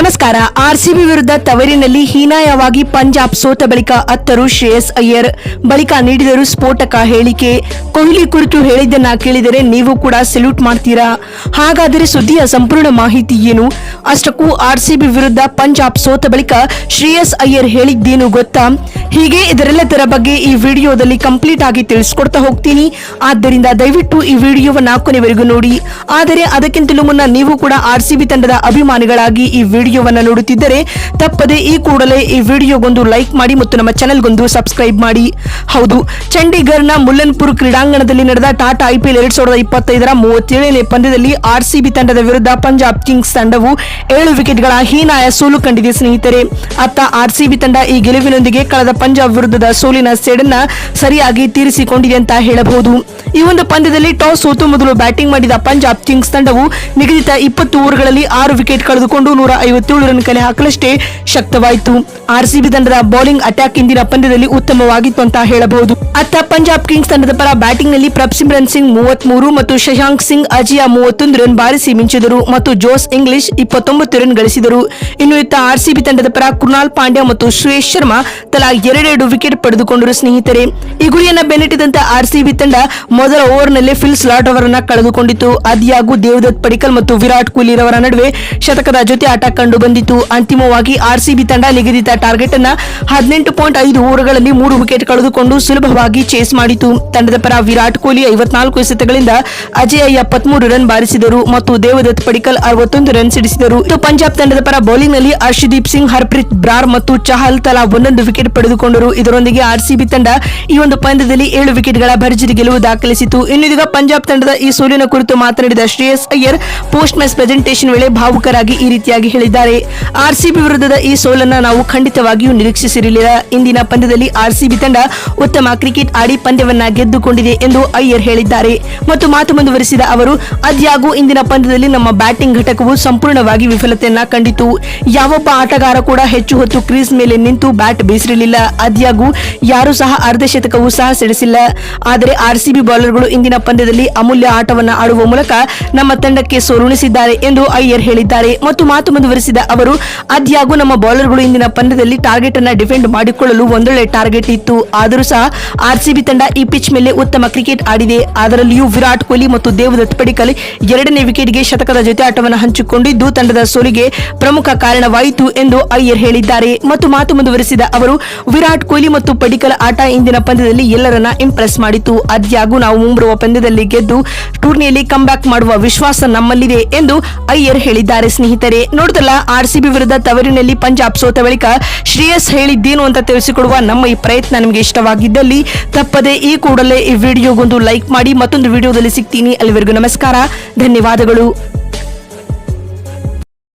ನಮಸ್ಕಾರ. ಆರ್ಸಿಬಿ ವಿರುದ್ಧ ತವರಿನಲ್ಲಿ ಹೀನಾಯವಾಗಿ ಪಂಜಾಬ್ ಸೋತ ಬಳಿಕ ಅತ್ತರು ಶ್ರೇಯಸ್ ಅಯ್ಯರ್ ಬಳಿಕ ನೀಡಿದರು ಸ್ಫೋಟಕ ಹೇಳಿಕೆ. ಕೊಹ್ಲಿ ಕುರಿತು ಹೇಳಿದ್ದನ್ನ ಕೇಳಿದರೆ ನೀವು ಕೂಡ ಸೆಲ್ಯೂಟ್ ಮಾಡ್ತೀರಾ? ಹಾಗಾದರೆ ಸುದ್ದಿಯ ಸಂಪೂರ್ಣ ಮಾಹಿತಿ ಏನು? ಅಷ್ಟಕ್ಕೂ ಆರ್ಸಿಬಿ ವಿರುದ್ಧ ಪಂಜಾಬ್ ಸೋತ ಬಳಿಕ ಶ್ರೇಯಸ್ ಅಯ್ಯರ್ ಹೇಳಿದ್ದೇನು ಗೊತ್ತಾ? ಹೀಗೆ ಇದರೆಲ್ಲದರ ಬಗ್ಗೆ ಈ ವಿಡಿಯೋದಲ್ಲಿ ಕಂಪ್ಲೀಟ್ ಆಗಿ ತಿಳಿಸ್ಕೊಡ್ತಾ ಹೋಗ್ತೀನಿ. ಆದ್ದರಿಂದ ದಯವಿಟ್ಟು ಈ ವಿಡಿಯೋವನ್ನ ಕೊನೆವರೆಗೂ ನೋಡಿ. ಆದರೆ ಅದಕ್ಕಿಂತಲೂ ಮುನ್ನ ನೀವು ಕೂಡ ಆರ್ಸಿಬಿ ತಂಡದ ಅಭಿಮಾನಿಗಳಾಗಿ ಈ ವಿಡಿಯೋವನ್ನ ನೋಡುತ್ತಿದ್ದರೆ ತಪ್ಪದೆ ಈ ಕೂಡಲೇ ಈ ವಿಡಿಯೋಗೊಂದು ಲೈಕ್ ಮಾಡಿ ಮತ್ತು ನಮ್ಮ ಚಾನೆಲ್ಗೊಂದು ಸಬ್ಸ್ಕ್ರೈಬ್ ಮಾಡಿ. ಹೌದು ಚಂಡೀಗಢನ ಮುಲ್ಲನ್ಪುರ್ ಕ್ರೀಡಾಂಗಣದಲ್ಲಿ ನಡೆದ ಟಾಟಾ ಐಪಿಎಲ್ ಎರಡ್ ಸಾವಿರದ ಇಪ್ಪತ್ತೈದರ ಮೂವತ್ತೇಳನೇ ಪಂದ್ಯದಲ್ಲಿ ಆರ್ಸಿಬಿ ತಂಡದ ವಿರುದ್ಧ ಪಂಜಾಬ್ ಕಿಂಗ್ಸ್ ತಂಡವು ಏಳು ವಿಕೆಟ್ಗಳ ಹೀನಾಯ ಸೋಲು ಕಂಡಿದೆ ಸ್ನೇಹಿತರೆ. ಅತ್ತ ಆರ್ಸಿಬಿ ತಂಡ ಈ ಗೆಲುವಿನೊಂದಿಗೆ ಕಳೆದ ಪಂಜಾಬ್ ವಿರುದ್ಧದ ಸೋಲಿನ ಸೇಡನ್ನ ಸರಿಯಾಗಿ ತೀರಿಸಿಕೊಂಡಿದೆ ಅಂತ ಹೇಳಬಹುದು. ಈ ಒಂದು ಪಂದ್ಯದಲ್ಲಿ ಟಾಸ್ ಸೋತು ಮೊದಲು ಬ್ಯಾಟಿಂಗ್ ಮಾಡಿದ ಪಂಜಾಬ್ ಕಿಂಗ್ಸ್ ತಂಡವು ನಿಗದಿತ ಇಪ್ಪತ್ತು ಓವರ್ಗಳಲ್ಲಿ ಆರು ವಿಕೆಟ್ ಕಳೆದುಕೊಂಡು ನೂರ ಐವತ್ತೇಳು ರನ್ ಕಲೆ ಹಾಕಲಷ್ಟೇ ಶಕ್ತವಾಯಿತು. ಆರ್ಸಿಬಿ ತಂಡದ ಬೌಲಿಂಗ್ ಅಟ್ಯಾಕ್ ಇಂದಿನ ಪಂದ್ಯದಲ್ಲಿ ಉತ್ತಮವಾಗಿತ್ತು ಅಂತ ಹೇಳಬಹುದು. ಅತ್ತ ಪಂಜಾಬ್ ಕಿಂಗ್ಸ್ ತಂಡದ ಪರ ಬ್ಯಾಟಿಂಗ್ನಲ್ಲಿ ಪ್ರಭ್ಸಿಮ್ರನ್ ಸಿಂಗ್ ಮೂವತ್ಮೂರು ಮತ್ತು ಶಶಾಂಕ್ ಸಿಂಗ್ ಅಜಿಯಾ ಮೂವತ್ತೊಂದು ರನ್ ಬಾರಿಸಿ ಮಿಂಚಿದರು ಮತ್ತು ಜೋಸ್ ಇಂಗ್ಲಿಷ್ ಇಪ್ಪತ್ತೊಂಬತ್ತು ರನ್ ಗಳಿಸಿದರು. ಇನ್ನು ಇತ್ತ ಆರ್ಸಿಬಿ ತಂಡದ ಪರ ಕೃಣಾಲ್ ಪಾಂಡ್ಯ ಮತ್ತು ಸುರೇಶ್ ಶರ್ಮಾ ತಲಾ ಎರಡೆರಡು ವಿಕೆಟ್ ಪಡೆದುಕೊಂಡರು ಸ್ನೇಹಿತರೆ. ಈ ಗುರಿಯನ್ನ ಬೆನ್ನಟ್ಟಿದಂತ ಆರ್ಸಿಬಿ ತಂಡ ಮೊದಲ ಓವರ್ನಲ್ಲಿ ಫಿಲ್ ಸ್ಲಾಟ್ ಅವರನ್ನ ಕಳೆದುಕೊಂಡಿತ್ತು. ಅದಿಯಾಗೂ ದೇವದತ್ ಪಡಿಕಲ್ ಮತ್ತು ವಿರಾಟ್ ಕೊಹ್ಲಿ ರವರ ನಡುವೆ ಶತಕದ ಜೊತೆ ಆಟ ಕಂಡು ಬಂದಿತ್ತು. ಅಂತಿಮವಾಗಿ ಆರ್ಸಿಬಿ ತಂಡ ನಿಗದಿತ ಟಾರ್ಗೆಟ್ ಅನ್ನ ಹದಿನೆಂಟು ಪಾಯಿಂಟ್ ಐದು ಓವರ್ಗಳಲ್ಲಿ ಮೂರು ವಿಕೆಟ್ ಕಳೆದುಕೊಂಡು ಸುಲಭವಾಗಿ ಚೇಸ್ ಮಾಡಿತು. ತಂಡದ ಪರ ವಿರಾಟ್ ಕೊಹ್ಲಿ ಐವತ್ನಾಲ್ಕು ಎಸೆತಗಳಿಂದ ಅಜಯ್ ಎಪ್ಪತ್ಮೂರು ರನ್ ಬಾರಿಸಿದರು ಮತ್ತು ದೇವದತ್ ಪಡಿಕಲ್ ಅರವತ್ತೊಂದು ರನ್ ಸಿಡಿಸಿದರು. ಪಂಜಾಬ್ ತಂಡದ ಪರ ಬೌಲಿಂಗ್ನಲ್ಲಿ ಹರ್ಷದೀಪ್ ಸಿಂಗ್, ಹರ್ಪ್ರೀತ್ ಬ್ರಾರ್ ಮತ್ತು ಚಹಲ್ ತಲಾ ಒಂದೊಂದು ವಿಕೆಟ್ ಪಡೆದುಕೊಂಡರು ಇದರೊಂದಿಗೆ ಆರ್ಸಿಬಿ ತಂಡ ಈ ಒಂದು ಪಂದ್ಯದಲ್ಲಿ ಏಳು ವಿಕೆಟ್ಗಳ ಭರ್ಜರಿ ಗೆಲುವು ದಾಖಲಿಸಿತು. ಇನ್ನಿದೀಗ ಪಂಜಾಬ್ ತಂಡದ ಈ ಸೋಲಿನ ಕುರಿತು ಮಾತನಾಡಿದ Shreyas Iyer post match presentation ವೇಳೆ ಭಾವುಕರಾಗಿ ಈ ರೀತಿಯಾಗಿ ಹೇಳಿದ್ದಾರೆ. ಆರ್ಸಿಬಿ ವಿರುದ್ಧದ ಈ ಸೋಲನ್ನ ನಾವು ಖಂಡಿತವಾಗಿಯೂ ನಿರೀಕ್ಷಿಸಿರಲಿಲ್ಲ. ಇಂದಿನ ಪಂದ್ಯದಲ್ಲಿ ಆರ್ಸಿಬಿ ತಂಡ ಉತ್ತಮ ಕ್ರಿಕೆಟ್ ಆಡಿ ಪಂದ್ಯವನ್ನ ಗೆದ್ದುಕೊಂಡಿದೆ ಎಂದು ಅಯ್ಯರ್ ಹೇಳಿದ್ದಾರೆ. ಮತ್ತು ಮಾತು ಮುಂದುವರಿಸಿದ ಅವರು, ಅದ್ಯಾಗೂ ಇಂದಿನ ಪಂದ್ಯದಲ್ಲಿ ನಮ್ಮ ಬ್ಯಾಟಿಂಗ್ ಘಟಕವು ಸಂಪೂರ್ಣವಾಗಿ ವಿಫಲತೆಯನ್ನ ಕಂಡಿತು. ಯಾವೊಬ್ಬ ಆಟಗಾರ ಕೂಡ ಹೆಚ್ಚು ಹೊತ್ತು ಕ್ರೀಸ್ ಮೇಲೆ ನಿಂತು ಬ್ಯಾಟ್ ಬೀಸಿರಲಿಲ್ಲ. ಅದ್ಯಾಗೂ ಯಾರು ಸಹ ಅರ್ಧ ಶತಕವೂ ಸಹ ಸಿಡಿಸಿಲ್ಲ ಆದರೆ ಆರ್ಸಿಬಿ ಬೌಲರ್ಗಳು ಇಂದಿನ ಪಂದ್ಯದಲ್ಲಿ ಅಮೂಲ್ಯ ಆಟವನ್ನು ಆಡುವ ಮೂಲಕ ನಮ್ಮ ತಂಡಕ್ಕೆ ಸೋಲುಣಿಸಿದ್ದಾರೆ ಎಂದು ಅಯ್ಯರ್ ಹೇಳಿದ್ದಾರೆ. ಮತ್ತು ಮಾತು ಮುಂದುವರಿಸಿದ ಅವರು ಆದಿಯಾಗೂ ನಮ್ಮ ಬೌಲರ್ಗಳು ಇಂದಿನ ಪಂದ್ಯದಲ್ಲಿ ಟಾರ್ಗೆಟ್ ಅನ್ನು ಡಿಫೆಂಡ್ ಮಾಡಿಕೊಳ್ಳಲು ಒಂದೊಳ್ಳೆ ಟಾರ್ಗೆಟ್ ಇತ್ತು. ಆದರೂ ಸಹ ಆರ್ಸಿಬಿ ತಂಡ ಈ ಪಿಚ್ ಮೇಲೆ ಉತ್ತಮ ಕ್ರಿಕೆಟ್ ಆಡಿದೆ. ಅದರಲ್ಲಿಯೂ ವಿರಾಟ್ ಕೊಹ್ಲಿ ಮತ್ತು ದೇವದತ್ ಪಡಿಕಲ್ ಎರಡನೇ ವಿಕೆಟ್ಗೆ ಶತಕದ ಜೊತೆ ಆಟವನ್ನು ಹಂಚಿಕೊಂಡಿದ್ದು, ತಂಡದ ಸೋಲಿಗೆ ಪ್ರಮುಖ ಕಾರಣವಾಯಿತು ಎಂದು ಅಯ್ಯರ್ ಹೇಳಿದ್ದಾರೆ. ಮತ್ತು ಮಾತು ಮುಂದುವರೆಸಿದ ಅವರು ವಿರಾಟ್ ಕೊಹ್ಲಿ ಮತ್ತು ಪಡಿಕಲ್ ಆಟ ಇಂದಿನ ಪಂದ್ಯದಲ್ಲಿ ಎಲ್ಲರನ್ನ ಇಂಪ್ರೆಸ್ ಮಾಡಿತು ಅದ್ಯಾಗೂ ನಾವು ಮುಂಬರುವ ಪಂದ್ಯದಲ್ಲಿ ಗೆದ್ದು ಟೂರ್ನಿಯಲ್ಲಿ ಬ್ಯಾಕ್ ಮಾಡುವ ವಿಶ್ವಾಸ ನಮ್ಮಲ್ಲಿದೆ ಎಂದು ಅಯ್ಯರ್ ಹೇಳಿದ್ದಾರೆ. ಸ್ನೇಹಿತರೆ, ನೋಡಿದಲ್ಲ ಆರ್ಸಿಬಿ ವಿರುದ್ಧ ತವರಿನಲ್ಲಿ ಪಂಜಾಬ್ ಸೋತ ಬಳಿಕ ಶ್ರೇಯಸ್ ಹೇಳಿದ್ದೇನು ಅಂತ ತಿಳಿಸಿಕೊಡುವ ನಮ್ಮ ಈ ಪ್ರಯತ್ನ ನಿಮಗೆ ಇಷ್ಟವಾಗಿದ್ದಲ್ಲಿ ತಪ್ಪದೆ ಈ ಕೂಡಲೇ ಈ ವಿಡಿಯೋಗೊಂದು ಲೈಕ್ ಮಾಡಿ ಮತ್ತೊಂದು ವಿಡಿಯೋದಲ್ಲಿ ಸಿಗ್ತೀನಿ. ಅಲ್ಲಿವರೆಗೂ ನಮಸ್ಕಾರ, ಧನ್ಯವಾದಗಳು.